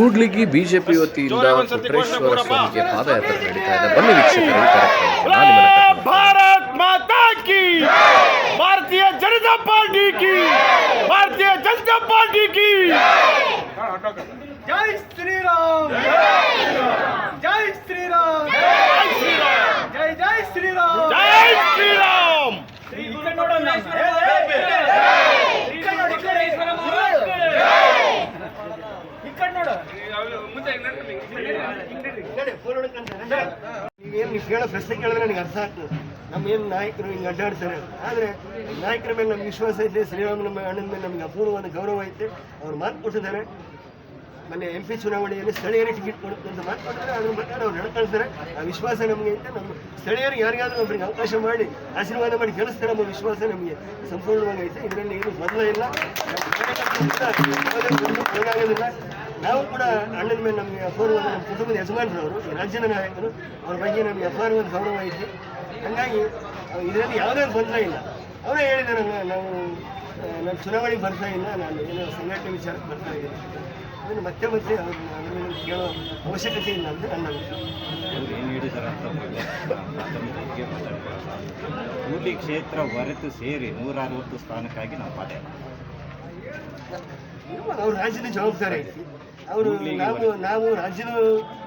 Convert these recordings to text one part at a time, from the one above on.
Kudligi BJP ವತಿಯಿಂದ ಕುಟ್ರೇಶ್ವರ ಸ್ವಾಮಿಗೆ ಪಾದಯಾತ್ರೆ ನಡೀತಾ ಇದೆ ಬನ್ನಿ ವೀಕ್ಷಕರು ಭಾರತ್ ಮಾತಾ ಕಿ ಭಾರತೀಯ ಜನತಾ ಪಾರ್ಟಿ ಕಿ ಭಾರತೀಯ ಜನತಾ ಪಾರ್ಟಿ ಕಿ ಜೈ ಶ್ರೀರಾಮ್ ಜೈ ಶ್ರೀರಾಮ್ ಜೈ ಜೈ ಶ್ರೀರಾಮ್ ಜೈ ಶ್ರೀರಾಮ್ ನೀವೇನು ನೀವು ಕೇಳೋ ಪ್ರಶ್ನೆ ಕೇಳಿದ್ರೆ ನನಗೆ ಅರ್ಥ ಆಗ್ತದೆ ನಮ್ಮ ಏನು ನಾಯಕರು ಹಿಂಗೆ ಅಡ್ಡಾಡ್ತಾರೆ ಆದರೆ ನಾಯಕರ ಮೇಲೆ ನಮ್ಗೆ ವಿಶ್ವಾಸ ಐತೆ ಶ್ರೀರಾಮ ನಮ್ಮ ಅಣ್ಣನ ಮೇಲೆ ನಮಗೆ ಅಪೂರ್ವವಾದ ಗೌರವ ಐತೆ ಅವ್ರು ಮಾತು ಕೊಟ್ಟಿದ್ದಾರೆ ಮೊನ್ನೆ ಎಂ ಪಿ ಚುನಾವಣೆಯಲ್ಲಿ ಸ್ಥಳೀಯರಿಗೆ ಟಿಕೆಟ್ ಕೊಡುತ್ತೆ ಅಂತ ಮಾತು ಕೊಟ್ಟಿದ್ದಾರೆ ಅದ್ರ ಪ್ರಕಾರ ಅವ್ರು ನಡ್ಕೊಳ್ತಾರೆ ಆ ವಿಶ್ವಾಸ ನಮಗೆ ಐತೆ ನಮ್ಮ ಸ್ಥಳೀಯರಿಗೆ ಯಾರಿಗಾದ್ರೂ ಒಬ್ಬರಿಗೆ ಅವಕಾಶ ಮಾಡಿ ಆಶೀರ್ವಾದ ಮಾಡಿ ಗೆಲ್ಲಿಸ್ತಾರೆ ಎಂಬ ವಿಶ್ವಾಸ ನಮಗೆ ಸಂಪೂರ್ಣವಾಗಿ ಐತೆ ಇದರಲ್ಲಿ ಏನು ಬದಲ ಇಲ್ಲ ನಮ್ಮ ನಾವು ಕೂಡ ಅಣ್ಣನ ಮೇಲೆ ನಮಗೆ ಅಪೂರ್ವವಾದ ನಮ್ಮ ಕುಟುಂಬದ ಯಜಮಾನರವರು ಈ ರಾಜ್ಯದ ನಾಯಕರು ಅವ್ರ ಬಗ್ಗೆ ನಮಗೆ ಅಪಾರವಾದ ಗೌರವ ಐತೆ ಹಾಗಾಗಿ ಇದರಲ್ಲಿ ಯಾವುದೇ ತೊಂದರೆ ಇಲ್ಲ. ಅವರೇ ಹೇಳಿದ್ದಾರೆ ನಾವು ನಾನು ಚುನಾವಣೆಗೆ ಬರ್ತಾ ಇಲ್ಲ ನಾನು ಏನೋ ಸಂಘಟನೆ ವಿಚಾರಕ್ಕೆ ಬರ್ತಾ ಇದ್ದೀನಿ ಅದನ್ನು ಮತ್ತೆ ಮತ್ತೆ ಅವ್ರು ಅದ್ರ ಕೇಳೋ ಅವಶ್ಯಕತೆ ಇಲ್ಲ ಅಂತ ನನ್ನ ಕೂಲಿ ಕ್ಷೇತ್ರ ಹೊರತು ಸೇರಿ ನೂರ ಅರವತ್ತು ಸ್ಥಾನಕ್ಕಾಗಿ ನಾವು ಪಾಠ ಅವ್ರ ರಾಜ್ಯದ ಜವಾಬ್ದಾರಿ ಐತಿ. ಅವರು ನಾವು ನಾವು ರಾಜ್ಯದ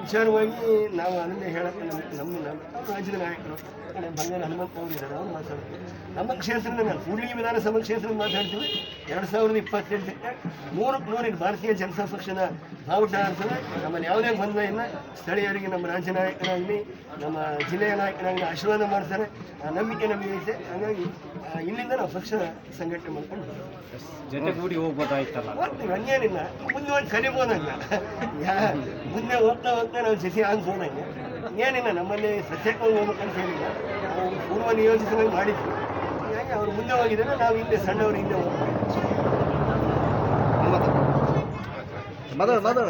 ವಿಚಾರವಾಗಿ ನಾವು ಅದನ್ನೇ ಹೇಳಕ್ಕೆ ನಮ್ಮ ನಮ್ಮ ನಮ್ಮ ರಾಜ್ಯದ ನಾಯಕರು ಕಡೆ ಬಂಗಾರ ಹನುಮಂತ ಅವರು ಇದ್ದಾರೆ ಅವ್ರು ಮಾತಾಡ್ತೀವಿ ನಮ್ಮ ಕ್ಷೇತ್ರದ ನಾನು ಕೂಡ್ಲಿಗಿ ವಿಧಾನಸಭಾ ಕ್ಷೇತ್ರದ ಮಾತಾಡ್ತೀವಿ. ಎರಡು ಸಾವಿರದ ಇಪ್ಪತ್ತೆಂಟಕ್ಕೆ ನೂರಕ್ಕೆ ನೂರಿನ ಭಾರತೀಯ ಜನತಾ ಪಕ್ಷದ ಬಾವುಟ ಅಂತಂದರೆ ನಮ್ಮಲ್ಲಿ ಯಾವುದೇ ಗೊಂದಲ ಇಲ್ಲ. ಸ್ಥಳೀಯರಿಗೆ ನಮ್ಮ ರಾಜ್ಯ ನಾಯಕರಾಗಲಿ ನಮ್ಮ ಜಿಲ್ಲೆಯ ನಾಯಕರಾಗಲಿ ಆಶೀರ್ವಾದ ಮಾಡ್ತಾರೆ. ಆ ನಂಬಿಕೆ ನಮಗೆ ಇದೆ ಹಾಗಾಗಿ ಇಲ್ಲಿಂದ ನಾವು ಪಕ್ಷ ಸಂಘಟನೆ ಮಾಡ್ಕೊಂಡು. ಜೊತೆಗೂಡಿ ಹೋಗ್ಬೋದಾಯ್ತಲ್ಲ? ಹಂಗೇನಿಲ್ಲ. ಮುಂದೆ ಒಂದು ಕಲಿಬೋದಂಗ ಯಾ ಮುಂದೆ ಹೋಗ್ತಾ ಹೋಗ್ತಾ ಅಂತ ನಾವು ಸಸಿ ಅನ್ಸೋದಂಗೆ ಏನಿಲ್ಲ ನಮ್ಮಲ್ಲಿ ಸಸ್ಯಕ್ಕೊಂದು ಹೋಗ್ಬೇಕು ಅಂತ ಹೇಳಿಲ್ಲ. ಅವರು ಪೂರ್ವ ನಿಯೋಜಿಸಿದಂಗೆ ಮಾಡಿದ್ವಿ. ಹೀಗಾಗಿ ಅವ್ರು ಮುಂದೆ ಹೋಗಿದ್ದಾರೆ ನಾವು ಹಿಂದೆ ಸಣ್ಣವ್ರು ಹಿಂದೆ ಹೋಗ್ತೀವಿ ಮಾತಾಡ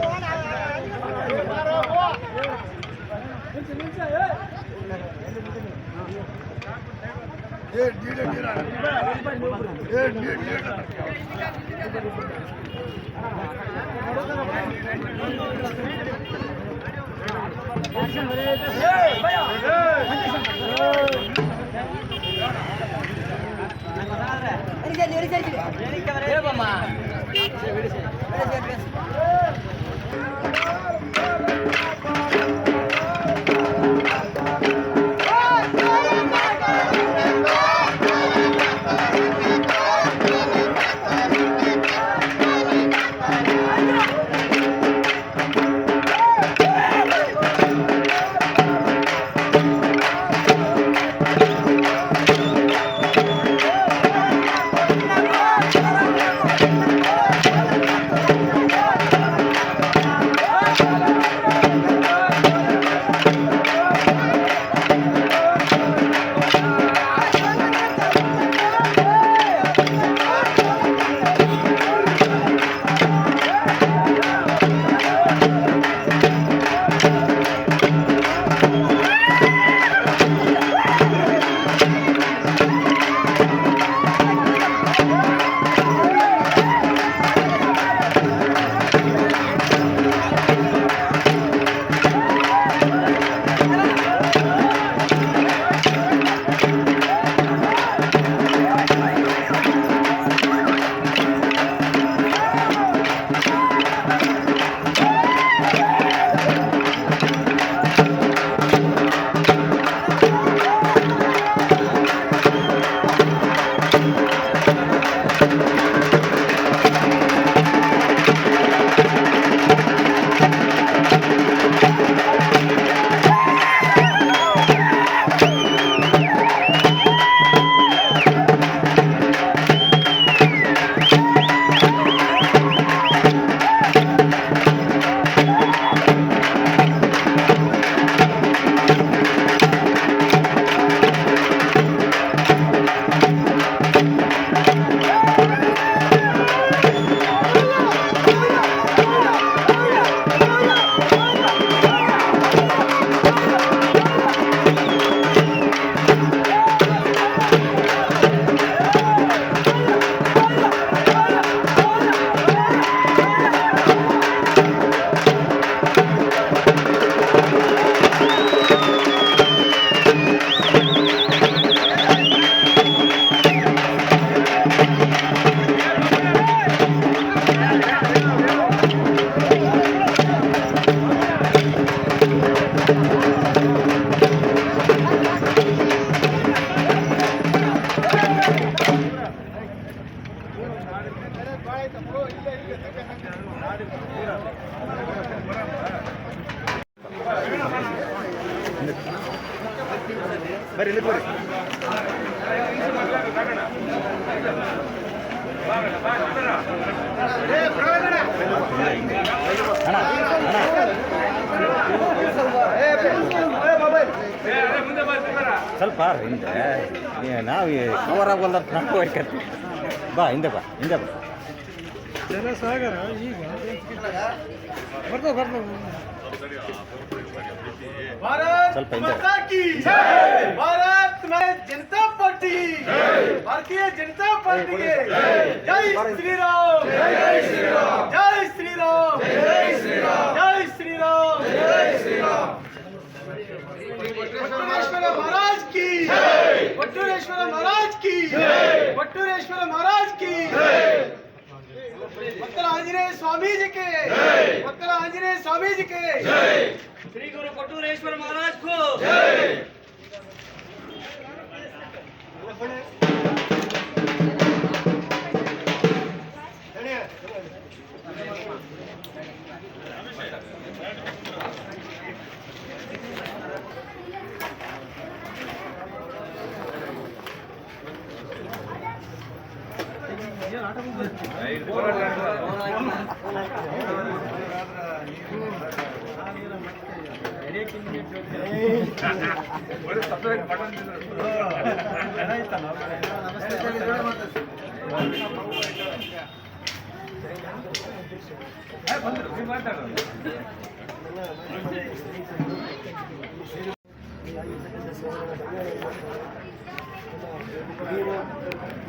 விடு சேர்த்து விடு சேர்த்து ಬರ್ರಿ ಇಲ್ಲಿ ಬರ್ರಿ ಸ್ವಲ್ಪ ಹಿಂದೆ ನಾವು ಕವರ್ ಆಗೋಲ್ಲ ನಾವು ಹೋಯ್ಕತ್ ಬಾ ಹಿಂದೆ ಬಾ ಹಿಂದೆ ಬಾ ಜನ ಸಾಗರ ಈಗ ಬರ್ತಾವ ಬರ್ತಾವ ಹಿಂದೆ माता की भारत में जनता पार्टी। भारतीय जनता पार्टी के। जय। श्री राम जय श्री राम जय श्री राम जय श्री राम जय श्री राम जय श्री राम महाराज की। जय। महाराज की। जय। महाराज की। मक्कल आंजनेय स्वामी जी के। भक्तर आंजनेय स्वामी जी के। श्री गुरु पटूरेश्वर महाराज को।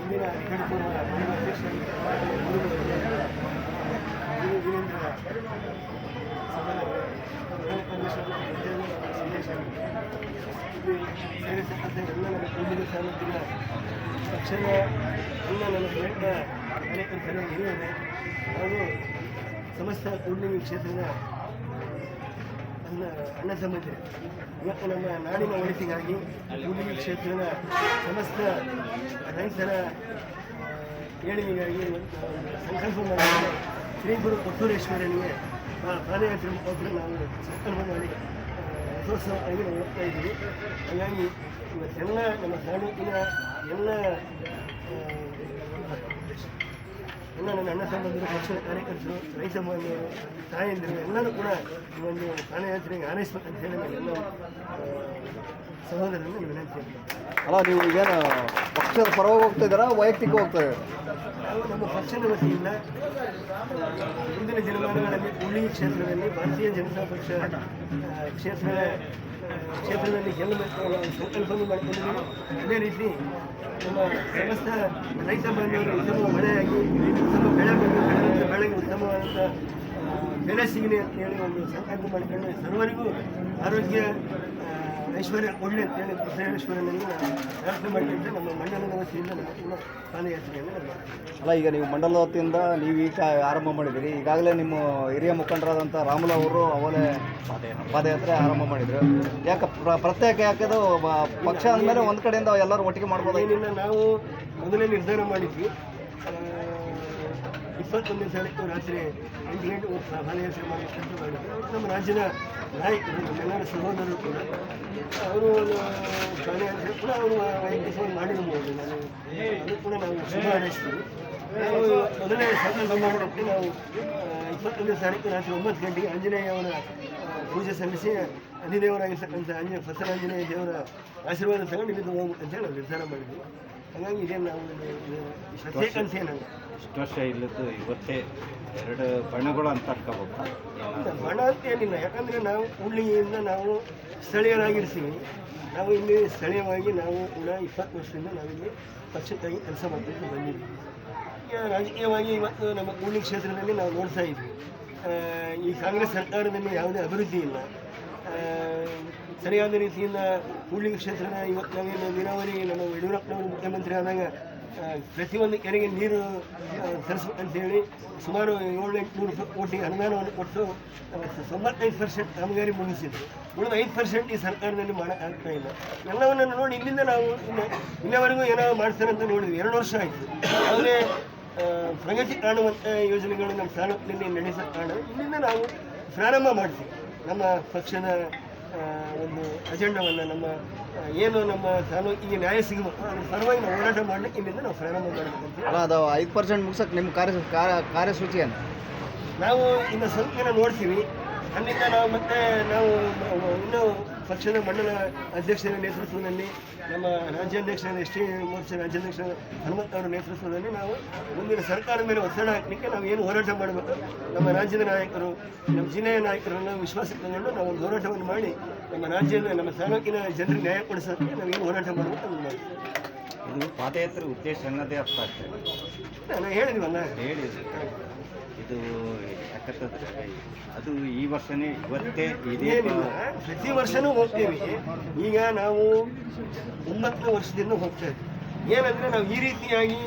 ಇಂದಿನ ನಿಕಟಪೂರ್ವ ಮಾನ್ಯ ಅಧ್ಯಕ್ಷರು, ಗುರು ವೀರೇಂದ್ರ ಸಹೋದರರು, ವಿಧಾನ ಪರಿಷತ್ ಅಧ್ಯಕ್ಷರು, ಸಂದೇಶ ಇದು ಎಲ್ಲ ನನ್ನ ಪೂಜ್ಯರ ಸಾರ್ವತ್ರಿಕ ಪಕ್ಷದ ಎಲ್ಲ ನನ್ನ ದೊಡ್ಡ ಕಾರ್ಯಕರ್ತರ ಹಿರಿಯರೇ ಹಾಗೂ ಸಮಸ್ತ ಕೂಡಲಿಂಗ ಕ್ಷೇತ್ರದ ನನ್ನ ಅಣ್ಣ ಸಂಬಂಧಿಕರು ಇವತ್ತು ನಮ್ಮ ನಾಡಿನ ಒಳಿತಿಗಾಗಿ ಕೂಡಲಿಂಗ ಕ್ಷೇತ್ರದ ಸಮಸ್ತ ರೈತರ ಏಳಿಗೆಗಾಗಿ ಸಂಕಲ್ಪ ಮಾಡಿದರೆ ಶ್ರೀ ಗುರು ಕೊಟ್ಟೂರೇಶ್ವರನಿಗೆ ಪಾದಯಾತ್ರೆ ಮುಖಾಂತರ ನಾವು ಸಂಕಲ್ಪ ಮಾಡಿ ಆ, ರಥೋತ್ಸವವಾಗಿ ನಾವು ಹೋಗ್ತಾ ಇದ್ದೀವಿ. ಹಾಗಾಗಿ ಇವತ್ತೆಲ್ಲ ನಮ್ಮ ತಾಲೂಕಿನ ಎಲ್ಲ ಎಲ್ಲ ನನ್ನ ಅಣ್ಣ ಸಂಬಂಧಿಗಳು ಪಕ್ಷದ ಕಾರ್ಯಕರ್ತರು ರೈತ ಬಾಂಧವರು ತಾಯಂದಿರು ಎಲ್ಲರೂ ಕೂಡ ಈ ಒಂದು ಪ್ರಾಣಯಾತ್ರೆಗೆ ಆರೈಸ್ಬೇಕಂತ ಹೇಳಿ ನಾನು ಸಹೋದರರನ್ನು ವಿನಂತಿ. ಅಲ್ಲ ನೀವು ಈಗೇನು ಪಕ್ಷದ ಪರವಾಗಿ ಹೋಗ್ತಾ ಇದ್ದೀರಾ? ವೈಯಕ್ತಿಕ ಹೋಗ್ತಾ ಇದ್ದೀರಾ? ನಾವು ನಮ್ಮ ಪಕ್ಷದ ವತಿಯಿಂದ ಮುಂದಿನ ದಿನಮಾನಗಳಲ್ಲಿ ಹುಳ್ಳಿ ಕ್ಷೇತ್ರದಲ್ಲಿ ಭಾರತೀಯ ಜನತಾ ಪಕ್ಷ ಕ್ಷೇತ್ರ ಕ್ಷೇತ್ರದಲ್ಲಿ ಗೆಲ್ಲಬೇಕು ಅನ್ನೋ ಸಂಕಲ್ಪವನ್ನು ಮಾಡಿಕೊಂಡಿದ್ದೀವಿ. ಅದೇ ರೀತಿ ನಮ್ಮ ಸಮಸ್ತ ರೈತ ಬಾಂಧವರು ಉತ್ತಮ ಮಳೆಯಾಗಿ ಉತ್ತಮ ಬೆಳೆ ಬಂದು ಬೆಳೆದಂಥ ಬೆಳೆಗೆ ಉತ್ತಮವಾದಂಥ ಬೆಲೆ ಸಿಗಲಿ ಅಂತ ಹೇಳಿ ಒಂದು ಸಂಕಲ್ಪ ಮಾಡಿಕೊಂಡು ಸರ್ವರಿಗೂ ಆರೋಗ್ಯ ಐಶ್ವರ್ಯ ಕೊಡಲಿ ಅಂತೇಳಿ ಹೇಳಿ ನಾವು ಪ್ರಾರ್ಥನೆ ಮಾಡಿದ್ರೆ ನಮ್ಮ ಮಂಡಲದ ವತಿಯಿಂದ ನಮ್ಮ ಪೂರ್ಣ ಪಾದಯಾತ್ರೆಯನ್ನು ಮಾಡ್ತೀವಿ ಅಲ್ಲ ಈಗ ನೀವು ಮಂಡಲ ವತಿಯಿಂದ ನೀವು ಈಗ ಆರಂಭ ಮಾಡಿದ್ದೀರಿ. ಈಗಾಗಲೇ ನಿಮ್ಮ ಹಿರಿಯ ಮುಖಂಡರಾದಂಥ ರಾಮುಲು ಅವರು ಅವಲೇ ಪಾದಯಾತ್ರೆ ಆರಂಭ ಮಾಡಿದ್ರು. ಯಾಕೆ ಪ್ರ- ಪ್ರತ್ಯೇಕ ಯಾಕದು ಪಕ್ಷ ಅಂದಮೇಲೆ ಒಂದು ಕಡೆಯಿಂದ ಎಲ್ಲರೂ ಒಟ್ಟಿಗೆ ಮಾಡ್ಬೋದು? ಏನಿಲ್ಲ ನಾವು ಮೊದಲೇ ನಿರ್ಧಾರ ಮಾಡಿದ್ವಿ. ಇಪ್ಪತ್ತೊಂದನೇ ತಾರೀಕು ರಾತ್ರಿ ಎಂಟು ಗಂಟೆ ಪಾದಯಾತ್ರೆ ಮಾಡಿ ನಮ್ಮ ರಾಜ್ಯದ ನಾಯಕರು ನಮ್ಮೆಲ್ಲರ ಸಹೋದರರು ಕೂಡ ಅವರು ಪಾದಯಾತ್ರೆ ಕೂಡ ಅವರು ವೈಯಕ್ತಿಕವಾಗಿ ಮಾಡಿರ್ಬೋದು ನಾನು ಅದು ಕೂಡ ನಾವು ಶುಭ ಹಾರೈಸ್ತೀವಿ ನಾವು ಮೊದಲೇ ಸಂಕಲ್ಪ ಮಾಡಿದಂತೆ ನಾವು ಇಪ್ಪತ್ತೊಂದನೇ ತಾರೀಕು ರಾತ್ರಿ ಒಂಬತ್ತು ಗಂಟೆಗೆ ಆಂಜನೇಯ ಅವರ ಆ, ಪೂಜೆ ಸಲ್ಲಿಸಿ ಅಧಿದೇವರಾಗಿರ್ತಕ್ಕಂಥ ಆಂಜನೇಯ ಫಸಲಾಂಜನೇಯ ದೇವರ ಆಶೀರ್ವಾದ ತಗೊಂಡು ಇಲ್ಲಿಂದ ಹೋಗ್ಬೇಕು ಅಂತ ಹೇಳಿ ನಿರ್ಧಾರ ಮಾಡಿದ್ವಿ ಹಾಗಾಗಿ ಇದೇನು ನಾವು ಪ್ರತ್ಯೇಕ ಅಂತ ಏನಲ್ಲ ಇಷ್ಟು ವರ್ಷ ಇಲ್ಲದ್ದು ಇವತ್ತೇ ಎರಡು ಬಣ್ಣಗಳು ಅಂತ ಬಣ್ಣ ಅಂತ ಏನಿಲ್ಲ. ಯಾಕಂದರೆ ನಾವು ಹುಳ್ಳಿಯಿಂದ ನಾವು ಸ್ಥಳೀಯರಾಗಿರ್ತೀವಿ ನಾವು ಇಲ್ಲಿ ಸ್ಥಳೀಯವಾಗಿ ನಾವು ಕೂಡ ಇಪ್ಪತ್ತು ವರ್ಷದಿಂದ ನಾವಿಲ್ಲಿ ಪಕ್ಷಕ್ಕಾಗಿ ಕೆಲಸ ಮಾಡ್ಕೊಂಡು ಬಂದಿದ್ದೀವಿ ಈಗ ರಾಜಕೀಯವಾಗಿ ಇವತ್ತು ನಮ್ಮ ಕೂಲಿ ಕ್ಷೇತ್ರದಲ್ಲಿ ನಾವು ನೋಡ್ತಾ ಇದ್ವಿ. ಈ ಕಾಂಗ್ರೆಸ್ ಸರ್ಕಾರದಲ್ಲಿ ಯಾವುದೇ ಅಭಿವೃದ್ಧಿ ಇಲ್ಲ. ಸರಿಯಾದ ರೀತಿಯಿಂದ ಕೂಲಿ ಕ್ಷೇತ್ರದ ಇವತ್ತು ನಾವೇನು ನೀರಾವರಿ, ನಮ್ಮ ಯಡಿಯೂರಪ್ಪನವರು ಮುಖ್ಯಮಂತ್ರಿ ಆದಾಗ ಪ್ರತಿಯೊಂದು ಕೆರೆಗೆ ನೀರು ತರಿಸ್ಬೇಕಂತೇಳಿ ಸುಮಾರು ಏಳು ಎಂಟುನೂರು ಕೋಟಿ ಅನುದಾನವನ್ನು ಕೊಟ್ಟು ತೊಂಬತ್ತೈದು ಪರ್ಸೆಂಟ್ ಕಾಮಗಾರಿ ಮುಗಿಸಿದ್ರು. ಉಳಿದ ಐದು ಪರ್ಸೆಂಟ್ ಈ ಸರ್ಕಾರದಲ್ಲಿ ಆಗ್ತಾ ಇಲ್ಲ. ಎಲ್ಲವನ್ನೂ ನೋಡಿ ಇಲ್ಲಿಂದ ನಾವು ಇನ್ನು ಇಲ್ಲಿವರೆಗೂ ಏನೋ ಮಾಡ್ತಾರೆ ಅಂತ ನೋಡಿದ್ವಿ. ಎರಡು ವರ್ಷ ಆಯಿತು. ಆದರೆ ಪ್ರಗತಿ ಕಾಣುವಂಥ ಯೋಜನೆಗಳು ನಮ್ಮ ತಾಲೂಕಿನಲ್ಲಿ ನಡೀತಾ ಕಾಣ ಇಲ್ಲಿಂದ ನಾವು ಪ್ರಾರಂಭ ಮಾಡ್ತೀವಿ ನಮ್ಮ ಪಕ್ಷದ ಒಂದು ಅಜೆಂಡವನ್ನು ನಮ್ಮ ಏನು ನಮ್ಮ ತಾಲೂಕಿಗೆ ನ್ಯಾಯ ಸಿಗಬೇಕು ಅದ್ರ ಪರವಾಗಿ ನಾವು ಹೋರಾಟ ಮಾಡಲಿಕ್ಕೆ ಇಲ್ಲಿಂದ ನಾವು ಪ್ರಾರಂಭ ಮಾಡಬೇಕು ಅಲ್ಲ ಅದು ಐದು ಪರ್ಸೆಂಟ್ ಮುಗ್ಸಕ್ಕೆ ನಿಮ್ಮ ಕಾರ್ಯ ಕಾರ್ಯಸೂಚಿಯನ್ನು? ನಾವು ಇನ್ನು ಸ್ವಲ್ಪ ದಿನ ನೋಡ್ತೀವಿ. ಅಲ್ಲಿಂದ ನಾವು ಮತ್ತೆ ನಾವು ಇನ್ನೂ ಪಕ್ಷದ ಮಂಡಲ ಅಧ್ಯಕ್ಷರ ನೇತೃತ್ವದಲ್ಲಿ ನಮ್ಮ ರಾಜ್ಯಾಧ್ಯಕ್ಷ ಎಸ್ ಟಿ ಮೋರ್ಚಾ ರಾಜ್ಯಾಧ್ಯಕ್ಷ ಹನುಮಂತ ಅವರ ನೇತೃತ್ವದಲ್ಲಿ ನಾವು ಮುಂದಿನ ಸರ್ಕಾರದ ಮೇಲೆ ಒತ್ತಡ ಹಾಕಲಿಕ್ಕೆ ನಾವು ಏನು ಹೋರಾಟ ಮಾಡಬೇಕು? ನಮ್ಮ ರಾಜ್ಯದ ನಾಯಕರು ನಮ್ಮ ಜಿಲ್ಲೆಯ ನಾಯಕರನ್ನು ವಿಶ್ವಾಸಕ್ಕೆ ತಗೊಂಡು ನಾವು ಒಂದು ಹೋರಾಟವನ್ನು ಮಾಡಿ ನಮ್ಮ ರಾಜ್ಯದ ನಮ್ಮ ತಾಲೂಕಿನ ಜನರಿಗೆ ನ್ಯಾಯ ಕೊಡಿಸೋದಕ್ಕೆ ನಾವು ಏನು ಹೋರಾಟ ಮಾಡಬೇಕು ಅಂತ ಮಾಡ್ತೀವಿ ಇದು ಪಾದಯಾತ್ರೆ ಉದ್ದೇಶ ಅನ್ನೋದೇ ಅರ್ಥ ಆಗ್ತದೆ ನಾನು ಹೇಳಿದ್ವಲ್ಲ? ಹೇಳಿ ಇದು ಯಾಕಂತಂದ್ರೆ ಅದು ಈ ವರ್ಷನೇ ಇವತ್ತೇ ಇದೇ ಪ್ರತಿ ವರ್ಷನೂ ಹೋಗ್ತೇವೆ. ಈಗ ನಾವು ಒಂಬತ್ತು ವರ್ಷದಿಂದ ಹೋಗ್ತಾ ಇದ್ವಿ. ಏನಂದ್ರೆ ನಾವು ಈ ರೀತಿಯಾಗಿ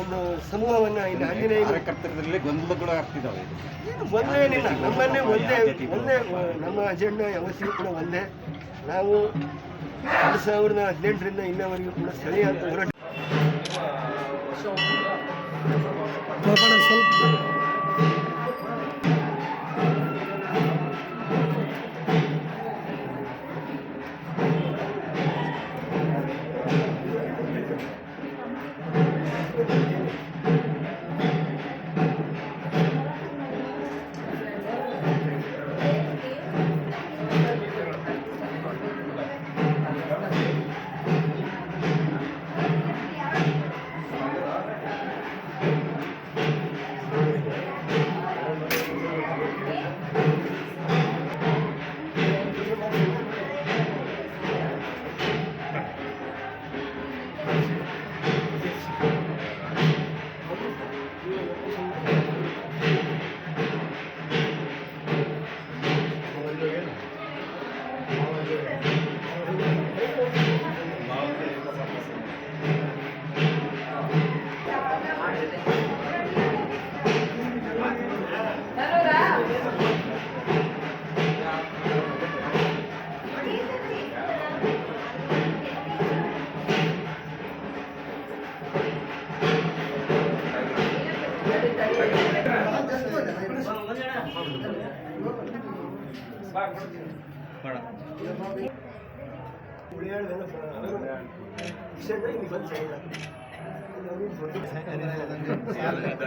ಒಂದು ಸಮೂಹವನ್ನು ಇಲ್ಲಿ ಆಂಜನೇಯ ಕಾರ್ಯಕರ್ತರಲ್ಲಿ ಗೊಂದಲಗಳು ಆಗ್ತಿದ್ದಾವೆ ಆಗ್ತಿದಾವೆ. ಏನು ಒಂದೇನಿಲ್ಲ ನಮ್ಮನ್ನೇ ಒಂದೇ ಒಂದೇ ನಮ್ಮ ಅಜೆಂಡ ಯಾವತ್ತಿಗೂ ಕೂಡ ಒಂದೇ. ನಾವು ಎರಡು ಸಾವಿರದ ಹದಿನೆಂಟರಿಂದ ಇನ್ನವರೆಗೂ ಕೂಡ ಸ್ಥಳೀಯ ಹೋರಾಟ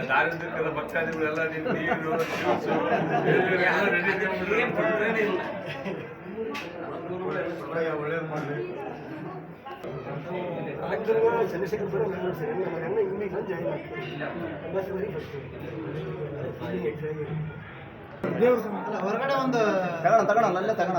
ದಾರಿದ್ರ್ಯದ ಭಕ್ತಾದಿಗಳೆಲ್ಲ ನೀನು ನೀರು ಜ್ಯೂಸು ಎಲ್ಲ ರೆಡಿ ಒಳ್ಳೇದು ಮಾಡಲಿ ಆಗ್ತದೆ, ಚಂದ್ರಶೇಖರ್ ಕೂಡ ನಾನು ಸರಿ ನಮ್ಮ ಅಣ್ಣ ಇಲ್ಲಿಗೆ ಬಂದು ಜಾಯಿನ್ ಆಗ್ತಾರೆ ಒಂಬತ್ತುವರೆಗೆ ಬರ್ತೀವಿ. ಅಲ್ಲಿ entry ಆಗಿ. ಹೊರಗಡೆ ಒಂದು ತಗೋಣ ತಗೋಣ ಅಲ್ಲೇ ತಗೋಣ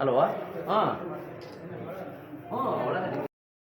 ಅಲ್ವಾ? ಹಾಂ. ಹಾಂ ಒಳ್ಳೆ